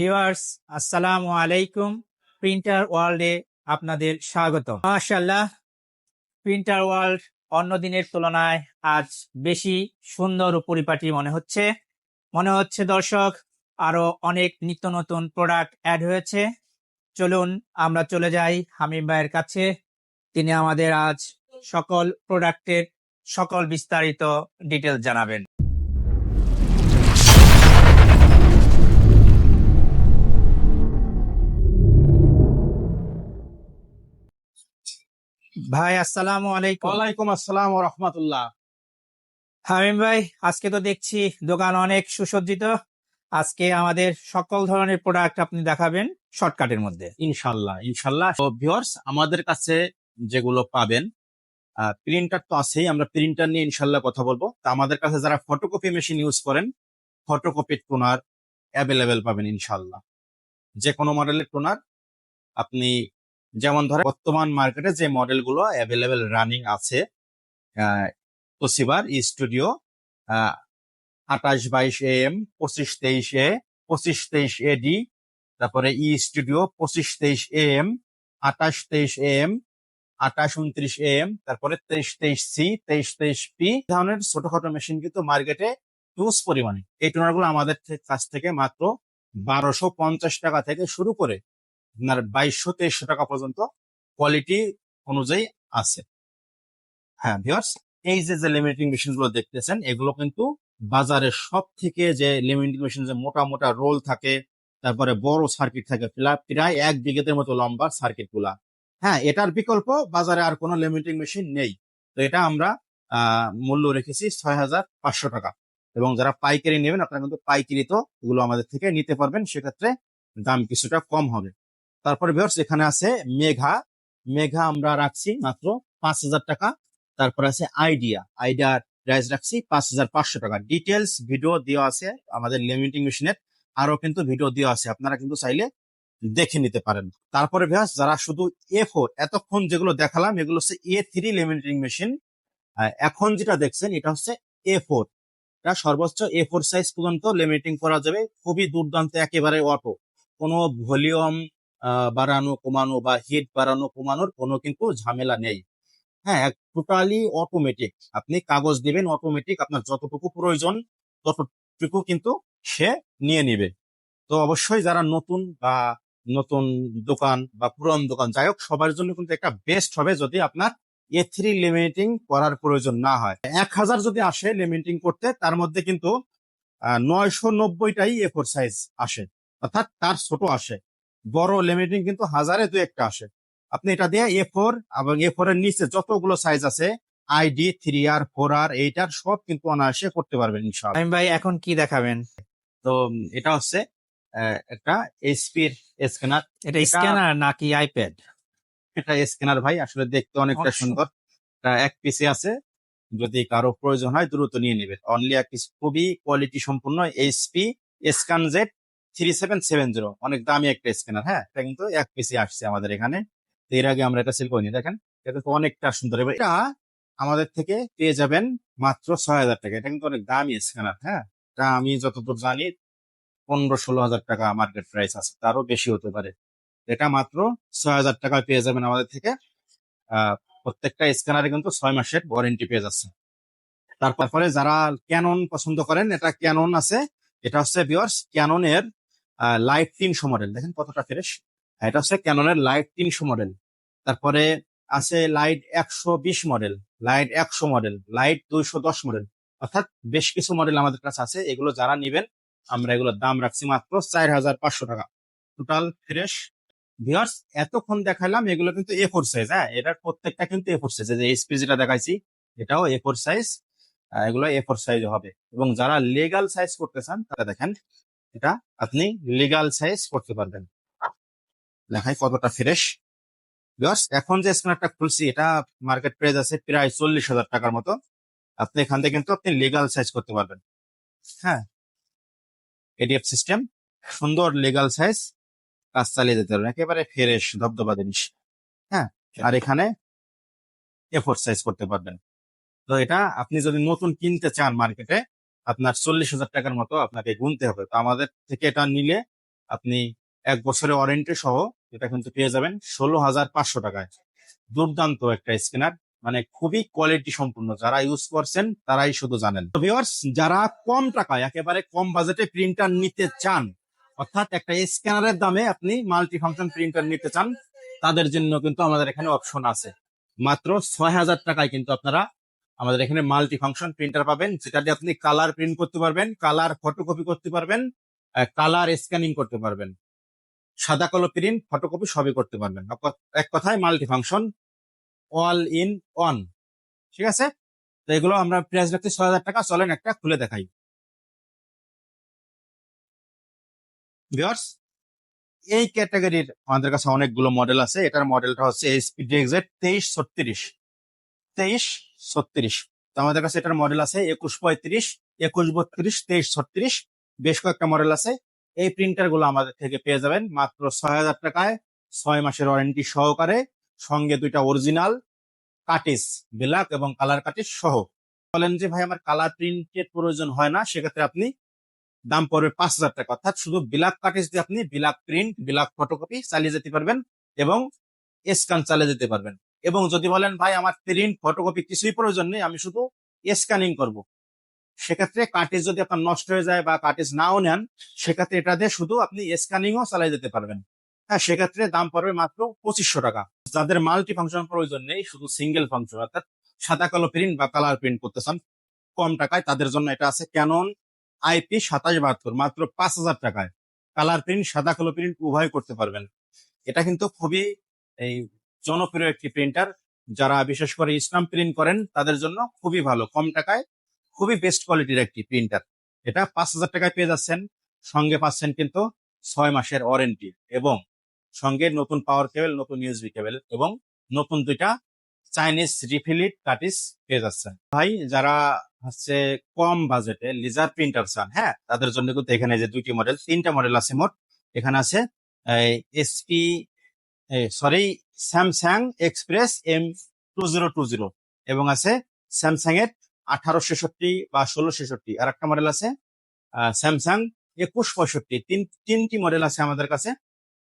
Viewers, আসসালামু আলাইকুম। Printer ওয়ার্ল্ডে আপনাদের স্বাগত মাশাআল্লাহ, প্রিন্টার ওয়ার্ল্ড অন্য দিনের তুলনায় আজ বেশি সুন্দর ও পরিপাটি মনে হচ্ছে। মনে হচ্ছে, দর্শক, আরও অনেক নিত্য নতুন প্রোডাক্ট অ্যাড হয়েছে। চলুন, আমরা চলে যাই হামিম ভাইয়ের কাছে। তিনি আমাদের আজ সকল প্রোডাক্টের সকল বিস্তারিত ডিটেল জানাবেন। ভাই আসসালামু আলাইকুম। ওয়ালাইকুম আসসালাম রহমতুল্লাহ। হামিম ভাই আজকে তো দেখছি দোকান অনেক সুসজ্জিত। আজকে আমাদের সকল ধরনের প্রোডাক্ট আপনি দেখাবেন শর্টকাটের মধ্যে। ইনশাল্লাহ ইনশাল্লাহ তো ভিউয়ার্স আমাদের কাছে যেগুলো পাবেন প্রিন্টার তো আছেই আমরা প্রিন্টার নিয়ে ইনশাল্লাহ কথা বলব। তা আমাদের কাছে যারা ফটোকপি মেশিন ইউজ করেন ফটোকপি টোনার অ্যাভেলেবেল পাবেন ইনশাল্লাহ যে কোনো মডেলের টোনার আপনি যেমন ধরেন, বর্তমান মার্কেটে যে মডেলগুলো অ্যাভেলেবেল রানিং আছে তোসিবার স্টুডিও আঠাশ বাইশ এ এম পঁচিশ তেইশ এ পঁচিশ তেইশ এ ডি তারপরে ই স্টুডিও পঁচিশ তেইশ এ এম আঠাশ তেইশ এ এম আঠাশ উনত্রিশ এ এম তারপরে তেইশ তেইশ সি তেইশ তেইশ পি ধরনের ছোটখাটো মেশিন কিন্তু মার্কেটে হিউজ পরিমাণে। এই টোনারগুলো আমাদের কাছ থেকে মাত্র বারোশো পঞ্চাশ টাকা থেকে শুরু করে আপনার বাইশশো, তেইশশো টাকা পর্যন্ত কোয়ালিটি অনুযায়ী আছে। হ্যাঁ ভিউয়ার্স এই যে যে লিমিটিং মেশিনগুলো দেখতেছেন, এগুলো কিন্তু বাজারে সব থেকে যে লিমিটিং মেশিন যে মোটা মোটা রোল থাকে, তারপরে বড় সার্কিট থাকে প্রায় এক বিঘেতের মতো লম্বা সার্কিটগুলা হ্যাঁ এটার বিকল্প বাজারে আর কোনো লিমিটিং মেশিন নেই। তো এটা আমরা মূল্য রেখেছি ছয় হাজার পাঁচশো টাকা। এবং যারা পাইকারি নেবেন, আপনারা কিন্তু পাইকারি তো এগুলো আমাদের থেকে নিতে পারবেন। সেক্ষেত্রে দাম কিছুটা কম হবে। তারপরে ভিউয়ার্স এখানে আছে মেঘা। মেঘা আমরা রাখছি মাত্র পাঁচ হাজার টাকা। তারপর আছে আইডিয়া। আইডিয়া প্রাইস রাখছি পাঁচ হাজার পাঁচশো টাকা। ডিটেলস ভিডিও দেওয়া আছে আমাদের লিমিটিং মেশিনের আরও কিন্তু ভিডিও দেওয়া আছে। আপনারা কিন্তু চাইলে দেখে নিতে পারেন। তারপরে ভ্যাস যারা শুধু এ ফোর এতক্ষণ যেগুলো দেখালাম, এগুলো হচ্ছে এ থ্রি লিমিটিং মেশিন এখন যেটা দেখছেন, এটা হচ্ছে এ ফোর এটা সর্বোচ্চ এ ফোর সাইজ পর্যন্ত লিমিটিং করা যাবে। খুবই দুর্দান্ত, একেবারে অটো কোনো ভলিউম বাড়ানো, কমানো বা হিট বাড়ানো, কমানোর কোনো কিন্তু ঝামেলা নেই। হ্যাঁ টোটালি অটোমেটিক আপনি কাগজ দিবেন অটোমেটিক আপনার যতটুকু প্রয়োজন, ততটুকু কিন্তু সে নিয়ে নিবে। তো অবশ্যই যারা নতুন বা নতুন দোকান বা পুরান দোকান, যাই হোক, সবার জন্য কিন্তু একটা বেস্ট হবে যদি আপনার এ থ্রি লিমিটিং করার প্রয়োজন না হয়। এক হাজার যদি আসে লিমিটিং করতে, তার মধ্যে কিন্তু নয়শো নব্বইটাই এ ফোর সাইজ আসে, অর্থাৎ তার ছোট আসে। বড় লিমিটিং কিন্তু হাজারে দু একটা আসে। আপনি এটা দিয়ে এ ফোর এবং এ ফোর এর নিচে যতগুলো সাইজ আছে আইডি থ্রি আর ফোর আর এইটার সব কিন্তু অনায়াসে করতে পারবেন ইনশাআল্লাহ। হামিম ভাই এখন কি দেখাবেন? তো এটা হচ্ছে একটা এইচপির স্ক্যানার এটা স্ক্যানার নাকি আইপ্যাড এটা স্ক্যানার ভাই আসলে দেখতে অনেকটা অনেক সুন্দর। এটা এক পিসে আছে যদি কারও প্রয়োজন হয় দ্রুত নিয়ে নেবে অনলি এক পিস খুবই কোয়ালিটি সম্পূর্ণ HP scan Z three seven seven zero অনেক দামি একটা স্ক্যানার হ্যাঁ? এটা কিন্তু এক পিসে আসছে আমাদের এখানে। তো এর আগে আমরা এটা সেল করিনি, দেখেন? এটা কিন্তু অনেকটা সুন্দর। এটা আমাদের থেকে পেয়ে যাবেন মাত্র ছয় হাজার টাকা। এটা কিন্তু অনেক দামি স্ক্যানার হ্যাঁ? এটা আমি যতদূর জানি পনেরো ষোলো হাজার টাকা মার্কেট প্রাইস আছে, তারও বেশি হতে পারে। এটা মাত্র ছয় হাজার টাকা পেয়ে যাবেন আমাদের থেকে। প্রত্যেকটা স্ক্যানারে কিন্তু ছয় মাসের ওয়ারেন্টি পেয়ে যাচ্ছে। তারপরে যারা ক্যানন পছন্দ করেন, এটা ক্যানন আছে। এটা হচ্ছে বিয়ার্স ক্যাননের লাইট তিনশো মডেল দেখেন কতটা ফ্রেশ এটা হচ্ছে ক্যাননের লাইট তিনশো মডেল তারপরে আছে লাইট একশো বিশ মডেল লাইট একশো মডেল লাইট দুইশো দশ মডেল অর্থাৎ বেশ কিছু মডেল আমাদের কাছে আছে। এগুলো যারা নিবেন, আমরা এগুলোর দাম রাখছি মাত্র চার হাজার পাঁচশো টাকা। টোটাল ফ্রেশ ভিউয়ার্স এতক্ষণ দেখাইলাম, এগুলো কিন্তু এ ফোর সাইজ হ্যাঁ? এটার প্রত্যেকটা কিন্তু এ ফোর সাইজ যে এসপি যেটা দেখাইছি, এটাও এ ফোর সাইজ এগুলো এ ফোর সাইজ হবে। এবং যারা লিগাল সাইজ করতে চান, তারা দেখেন এটা আপনি লিগাল সাইজ করতে পারবেন। দেখাই কতটা ফ্রেশ ভিউয়ার্স এখন যে স্ক্যানারটা খুলছি এটা মার্কেট প্রাইস আছে প্রায় চল্লিশ হাজার টাকার মতো। আপনি এখান থেকে কিন্তু আপনি লিগাল সাইজ করতে পারবেন। হ্যাঁ। এডিএফ সিস্টেম সুন্দর লিগাল সাইজ কাজ চালিয়ে যেতে পারবেন। একেবারে ফ্রেশ ধবধবা জিনিস। হ্যাঁ। আর এখানে এফোর সাইজ করতে পারবেন। তো এটা আপনি যদি নতুন কিনতে চান মার্কেটে আপনার চল্লিশ হাজার টাকার মতো আপনাকে গুনতে হবে। তো আমাদের থেকে এটা নিলে আপনি এক বছরের ওয়ারেন্টি সহ এটা কিন্তু পেয়ে যাবেন ষোলো হাজার পাঁচশো টাকায়। দুর্দান্ত একটা স্ক্যানার মানে খুবই কোয়ালিটি সম্পূর্ণ। যারা ইউজ করছেন, তারাই শুধু জানেন। যারা কম টাকায়, একেবারে কম বাজেটে প্রিন্টার নিতে চান, অর্থাৎ একটা স্ক্যানারের দামে আপনি মাল্টি ফাংশন প্রিন্টার নিতে চান, তাদের জন্য কিন্তু আমাদের এখানে অপশন আছে। মাত্র ছয় হাজার টাকায় কিন্তু আপনারা আমাদের এখানে মাল্টি ফাংশন প্রিন্টার পাবেন। যেটা দিয়ে আপনি কালার প্রিন্ট করতে পারবেন কালার ফটোকপি করতে পারবেন কালার স্ক্যানিং করতে পারবেন। সাদা কালো প্রিন্ট ফটোকপি সবই করতে পারবেন। এক কথায় multi function all in one ঠিক আছে? তো এগুলো আমরা প্রাইস রাখছি ছয় হাজার টাকা। চলেন একটা খুলে দেখাই। এই ক্যাটাগরির আমাদের কাছে অনেকগুলো মডেল আছে। এটার মডেলটা হচ্ছে এসপি ডিএক্সেড তেইশ ছত্রিশ। তেইশ, ছত্রিশ। তো আমাদের কাছে এটার মডেল আছে একুশ পঁয়ত্রিশ, একুশ বত্রিশ, তেইশ ছত্রিশ। বেশ কয়েকটা মডেল আছে। এই প্রিন্টারগুলো আমাদের থেকে পেয়ে যাবেন মাত্র ছয় হাজার টাকায়। ছয় মাসের ওয়ারেন্টি সহকারে, সঙ্গে দুইটা অরিজিনাল কাটিস ব্ল্যাক এবং কালার কাটিস সহ। বলেন যে, ভাই, আমার কালার প্রিন্টের প্রয়োজন হয় না, সেক্ষেত্রে আপনি দাম পড়বে পাঁচ হাজার টাকা। অর্থাৎ শুধু ব্ল্যাক কাটিস দিয়ে আপনি ব্ল্যাক প্রিন্ট ব্ল্যাক ফটোকপি চালিয়ে যেতে পারবেন এবং স্ক্যান চালিয়ে যেতে পারবেন। এবং যদি বলেন, ভাই, আমার প্রিন্ট ফটোকপি কিছুই প্রয়োজন নেই, আমি শুধু স্ক্যানিং করব। সেক্ষেত্রে কাটিস যদি আপনার নষ্ট হয়ে যায় বা কাটিস নাও নেন, সেক্ষেত্রে এটা দিয়ে শুধু আপনি স্ক্যানিংও চালিয়ে যেতে পারবেন। হ্যাঁ সেক্ষেত্রে দাম পড়বে মাত্র পঁচিশশো টাকা। যাদের মাল্টি ফাংশন প্রয়োজন নেই, শুধু সিঙ্গেল ফাংশন অর্থাৎ সাদা কালো প্রিন্ট বা কালার প্রিন্ট করতে চান, কম টাকায় তাদের জন্য এটা আছে ক্যানন আইপি সাতাশ বাহাত্তর, মাত্র পাঁচ হাজার টাকায়। কালার প্রিন্ট সাদা কালো প্রিন্ট উভয় করতে পারবেন। এটা কিন্তু খুবই এই জনপ্রিয় একটি প্রিন্টার যারা বিশেষ করে ইসলাম প্রিন্ট করেন, তাদের জন্য খুবই ভালো। কম টাকায় খুবই বেস্ট কোয়ালিটির একটি প্রিন্টার এটা পাঁচ হাজার টাকায় পেয়ে যাচ্ছেন। সঙ্গে পাচ্ছেন কিন্তু ছয় মাসের ওয়ারেন্টি এবং সঙ্গে নতুন পাওয়ার কেবল নতুন ইউএসবি কেবল এবং নতুন দুইটা চাইনিজ রিফিলিট কাটিস পেয়ে যাচ্ছেন। ভাই, যারা হচ্ছে কম বাজেটে লিজার প্রিন্টার চান হ্যাঁ তাদের জন্য কিন্তু এখানে যে দুইটি মডেল তিনটা মডেল আছে মোট। এখানে আছে HP sorry Samsung Xpress M two zero two zero এবং আছে স্যামসাং এর আঠারো ছেষট্টি বা ষোলো ছেষট্টি। আর একটা মডেল আছে স্যামসাং একুশ পঁয়ষট্টি। তিন, তিনটি মডেল আছে আমাদের কাছে।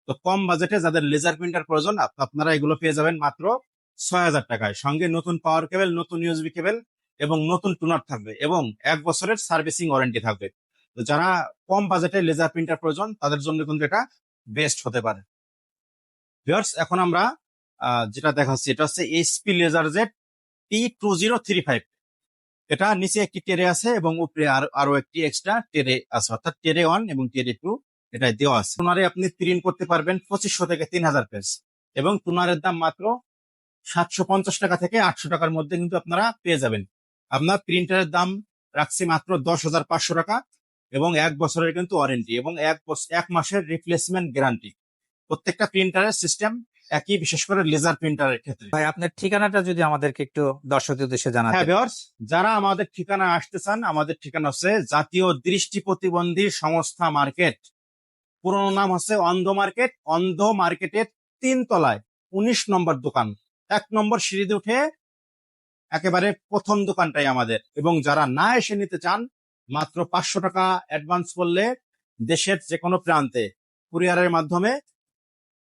তো কম বাজেটে যাদের লেজার প্রিন্টার প্রয়োজন, আপ- আপনারা এগুলো পেয়ে যাবেন মাত্র ছয় হাজার টাকায়। সঙ্গে নতুন পাওয়ার কেবল নতুন ইউএসবি কেবল এবং নতুন টুনার থাকবে এবং এক বছরের সার্ভিসিং ওয়ারেন্টি থাকবে। তো যারা কম বাজেটে লেজার প্রিন্টার প্রয়োজন, তাদের জন্য কিন্তু এটা বেস্ট হতে পারে। এখন আমরা যেটা দেখাচ্ছি, এটা হচ্ছে HP laser Z T two zero three five এটা নিচে একটি টেরে আছে এবং উপরে আরও একটি এক্সট্রা টেরে আছে, অর্থাৎ টেরে ওয়ান এবং টেরে টু এটা দেওয়া আছে। টুনারে আপনি প্রিন্ট করতে পারবেন পঁচিশশো থেকে তিন হাজার পেজ এবং টুনারের দাম মাত্র সাতশো পঞ্চাশ টাকা থেকে আটশো টাকার মধ্যে কিন্তু আপনারা পেয়ে যাবেন। আপনার প্রিন্টারের দাম রাখছি মাত্র দশ হাজার পাঁচশো টাকা এবং এক বছরের কিন্তু ওয়ারেন্টি এবং এক এক মাসের রিপ্লেসমেন্ট গ্যারান্টি প্রত্যেকটা প্রিন্টারের সিস্টেম একই বিশেষ করে লেজার প্রিন্টারের ক্ষেত্রে। ভাই আপনার ঠিকানাটা যদি আমাদেরকে একটু দর্শকদের উদ্দেশ্যে হ্যাঁ ভিউয়ার্স যারা আমাদের ঠিকানা আসতে চান আমাদের ঠিকানা হচ্ছে জাতীয় দৃষ্টি প্রতিবন্ধী সংস্থা মার্কেট। পুরোনো নাম হচ্ছে অন্ধ মার্কেট। অন্ধ মার্কেটের তিন তলায় উনিশ নম্বর দোকান। এক নম্বর সিঁড়িতে উঠে একেবারে প্রথম দোকানটাই আমাদের। এবং যারা না এসে নিতে চান মাত্র পাঁচশো টাকা অ্যাডভান্স করলে দেশের যে কোনো প্রান্তে কুরিয়ারের মাধ্যমে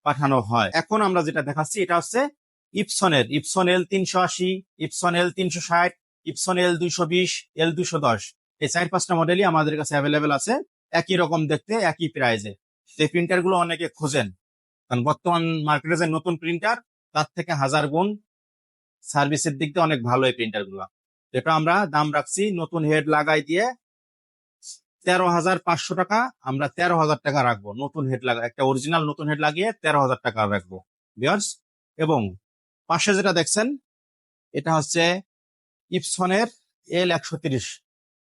পাঠানো হয়। এখন আমরা যেটা দেখাচ্ছি, এটা হচ্ছে ইপসনের। ইপসন এল তিনশো আশি, ইপসন এল তিনশো ষাট, ইপসন এল দুইশো বিশ, এল দুইশো দশ। এই চার পাঁচটা মডেলই আমাদের কাছে অ্যাভেলেবেল আছে, একই রকম দেখতে, একই প্রাইজে সেই প্রিন্টারগুলো অনেকে খোঁজেন। কারণ বর্তমান মার্কেটে যে নতুন প্রিন্টার তার থেকে হাজার গুণ সার্ভিসের দিক দিয়ে অনেক ভালো এই প্রিন্টারগুলো এটা আমরা দাম রাখছি, নতুন হেড লাগাই দিয়ে তেরো হাজার পাঁচশো টাকা, আমরা তেরো হাজার টাকা রাখব। নতুন হেড লাগা একটা অরিজিনাল নতুন হেড লাগিয়ে তেরো হাজার টাকা রাখব। বিয়ার্স এবং পাশে যেটা দেখছেন, এটা হচ্ছে ইপসনের এল একশো তিরিশ।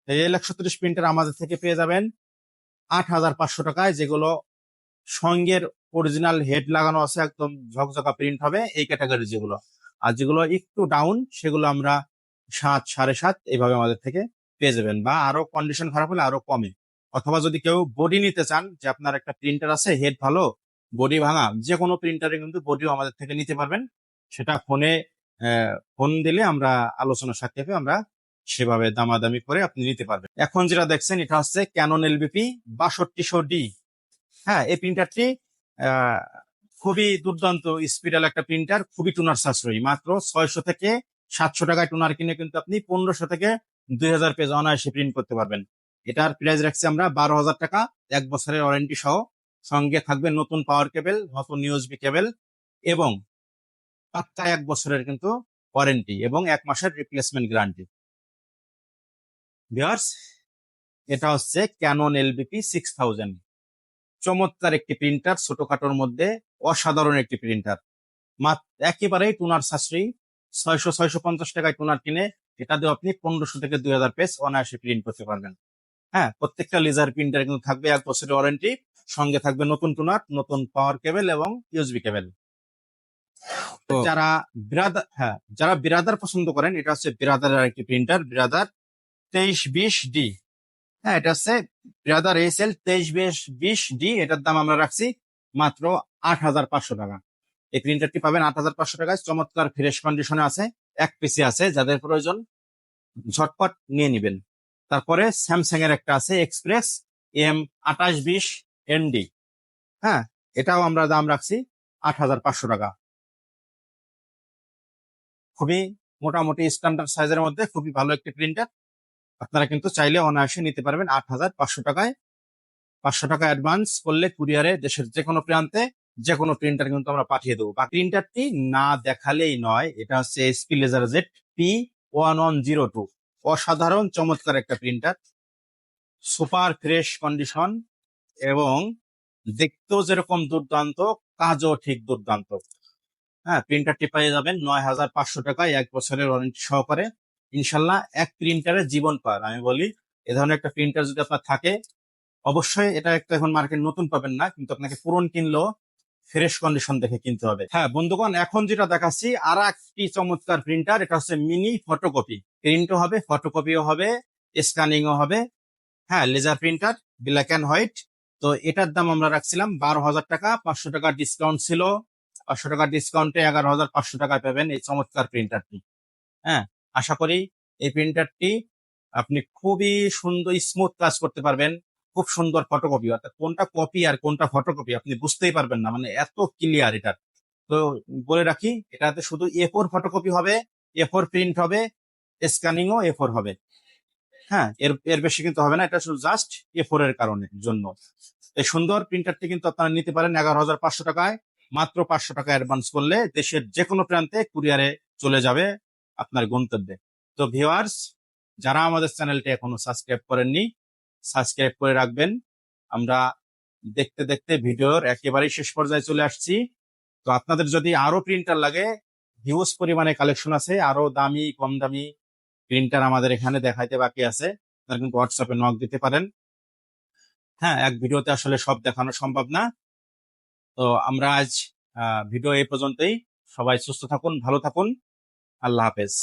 এল একশো তিরিশ প্রিন্টার আমাদের থেকে পেয়ে যাবেন আট হাজার পাঁচশো টাকায়, যেগুলো সঙ্গের অরিজিনাল হেড লাগানো আছে, একদম ঝকঝকা প্রিন্ট হবে এই ক্যাটাগরি যেগুলো। আর যেগুলো একটু ডাউন সেগুলো আমরা সাত, সাড়ে সাত, এইভাবে আমাদের থেকে পেয়ে যাবেন বা আরও কন্ডিশন খারাপ হলে আরও কমে। অথবা যদি কেউ বডি নিতে চান, যে আপনার একটা প্রিন্টার আছে হেড ভালো বডি ভাঙা, যে কোনো প্রিন্টারে কিন্তু বডিও আমাদের থেকে নিতে পারবেন। সেটা ফোনে ফোন দিলে আমরা আলোচনার সাক্ষেপে আমরা সেভাবে দামাদামি করে আপনি নিতে পারবেন। এখন যেটা দেখছেন, এটা হচ্ছে ক্যানন এলবিপি বাষট্টিশো ডি হ্যাঁ এই প্রিন্টারটি খুবই দুর্দান্ত স্পিডাল একটা প্রিন্টার খুবই টুনার সাশ্রয়ী। মাত্র ছয়শো থেকে সাতশো টাকায় টুনার কিনে কিন্তু আপনি পনেরোশো থেকে দুই হাজার পেজ অনায়াসে প্রিন্ট করতে পারবেন। এটার প্রাইস রাখছি আমরা বারো হাজার টাকা। এক বছরের ওয়ারেন্টি সহ। সঙ্গে থাকবে নতুন পাওয়ার কেবেল নতুন ইউএসবি কেবেল এবং পাক্কা এক বছরের কিন্তু ওয়ারেন্টি এবং এক মাসের রিপ্লেসমেন্ট গ্যারান্টি ভিউয়ার্স এটা হচ্ছে ক্যানন এলবিপি সিক্স থাউজেন্ড চমৎকার একটি প্রিন্টার ছোটখাটোর মধ্যে অসাধারণ একটি প্রিন্টার মাত্র একেবারেই টুনার সাশ্রয়ী। ছয়শো ছয়শো পঞ্চাশ টাকায় টুনার কিনে এটা দিয়ে আপনি পনেরোশো থেকে দুই হাজার পেজ অনায়াসে প্রিন্ট করতে পারবেন। হ্যাঁ প্রত্যেকটা লেজার প্রিন্টার কিন্তু থাকবে এক বছরের ওয়ারেন্টি সঙ্গে থাকবে নতুন টুনার নতুন পাওয়ার কেবল এবং ইউএসবি কেবল যারা বিরাদার হ্যাঁ যারা বিরাদার পছন্দ করেন এটা হচ্ছে বিরাদারের একটি প্রিন্টার বিরাদার তেইশ বিশ ডি। হ্যাঁ এটা হচ্ছে বিরাদার এস এল তেইশ বিশ বিশ ডি এটার দাম আমরা রাখছি মাত্র আট হাজার পাঁচশো টাকা। এই প্রিন্টারটি পাবেন আট হাজার পাঁচশো টাকায় চমৎকার ফ্রেশ কন্ডিশনে আছে। এক পিসি আছে, যাদের প্রয়োজন ঝটপট নিয়ে নিবেন। তারপরে স্যামসাং এর একটা আছে এক্সপ্রেস এম আঠাশ বিশ এনডি হ্যাঁ এটাও আমরা দাম রাখছি আট হাজার পাঁচশো টাকা। খুবই মোটামুটি স্ট্যান্ডার্ড সাইজের মধ্যে, খুবই ভালো একটি প্রিন্টার আপনারা কিন্তু চাইলে অনায়াসে নিতে পারবেন আট হাজার পাঁচশো টাকায়। পাঁচশো টাকা অ্যাডভান্স করলে কুরিয়ারে দেশের যে কোনো প্রান্তে যে কোনো প্রিন্টার কিন্তু আমরা পাঠিয়ে দেবো। বা প্রিন্টারটি না দেখালেই নয়, এটা হচ্ছে HP laser Z P one one zero two অসাধারণ, চমৎকার একটা প্রিন্টার সুপার ফ্রেশ কন্ডিশন এবং দেখতেও যেরকম দুর্দান্ত, কাজও ঠিক দুর্দান্ত। হ্যাঁ প্রিন্টারটি পেয়ে যাবেন নয় হাজার পাঁচশো টাকায় এক বছরের ওয়ারেন্টি সহকারে। ইনশাল্লাহ এক প্রিন্টারের জীবন পার। আমি বলি, এ ধরনের একটা প্রিন্টার যদি আপনার থাকে, অবশ্যই এটা একটা এখন মার্কেট নতুন পাবেন না, কিন্তু আপনাকে পুরন কিনলেও ফ্রেশ কন্ডিশন দেখে কিনতে হবে। হ্যাঁ বন্ধুগণ, এখন যেটা দেখাচ্ছি আর একটি চমৎকার প্রিন্টার এটা হচ্ছে মিনি ফটোকপি প্রিন্টও হবে ফটোকপিও হবে স্ক্যানিংও হবে। হ্যাঁ laser printer black and white তো এটার দাম আমরা রাখছিলাম বারো হাজার টাকা, পাঁচশো টাকার ডিসকাউন্ট ছিল। পাঁচশো টাকার ডিসকাউন্টে এগারো হাজার পাঁচশো টাকায় পাবেন এই চমৎকার প্রিন্টারটি হ্যাঁ আশা করি এই প্রিন্টারটি আপনি খুবই সুন্দর স্মুথ কাজ করতে পারবেন। খুব সুন্দর ফটোকপি অর্থাৎ কোনটা কপি আর কোনটা ফটোকপি আপনি বুঝতেই পারবেন না মানে এত ক্লিয়ার এটা। তো বলে রাখি, এটাতে শুধু এ ফোর ফটোকপি হবে এ ফোর প্রিন্ট হবে স্ক্যানিংও এ ফোর হবে। হ্যাঁ এর এর বেশি কিন্তু হবে না, এটা শুধু জাস্ট এ ফোর এর কারণে, জন্য। এই সুন্দর প্রিন্টারটি কিন্তু আপনারা নিতে পারেন এগারো হাজার পাঁচশো টাকায়, মাত্র পাঁচশো টাকা অ্যাডভান্স করলে দেশের যে কোনো প্রান্তে কুরিয়ারে চলে যাবে আপনার গন্তব্যে। তো ভিউয়ার্স যারা আমাদের চ্যানেলটি এখনও সাবস্ক্রাইব করেননি সাবস্ক্রাইব করে রাখবেন। আমরা দেখতে দেখতে ভিডিওর একেবারেই শেষ পর্যায়ে চলে আসছি। তো আপনাদের যদি আরও প্রিন্টার লাগে হিউজ পরিমাণে কালেকশন আছে আরও দামি, কম দামি প্রিন্টার আমাদের এখানে দেখাইতে বাকি আছে, আপনারা কিন্তু হোয়াটসঅ্যাপে নক দিতে পারেন। হ্যাঁ এক ভিডিওতে আসলে সব দেখানো সম্ভব না। তো আমরা আজ ভিডিও এই পর্যন্তই। সবাই সুস্থ থাকুন, ভালো থাকুন। আল্লাহ হাফেজ।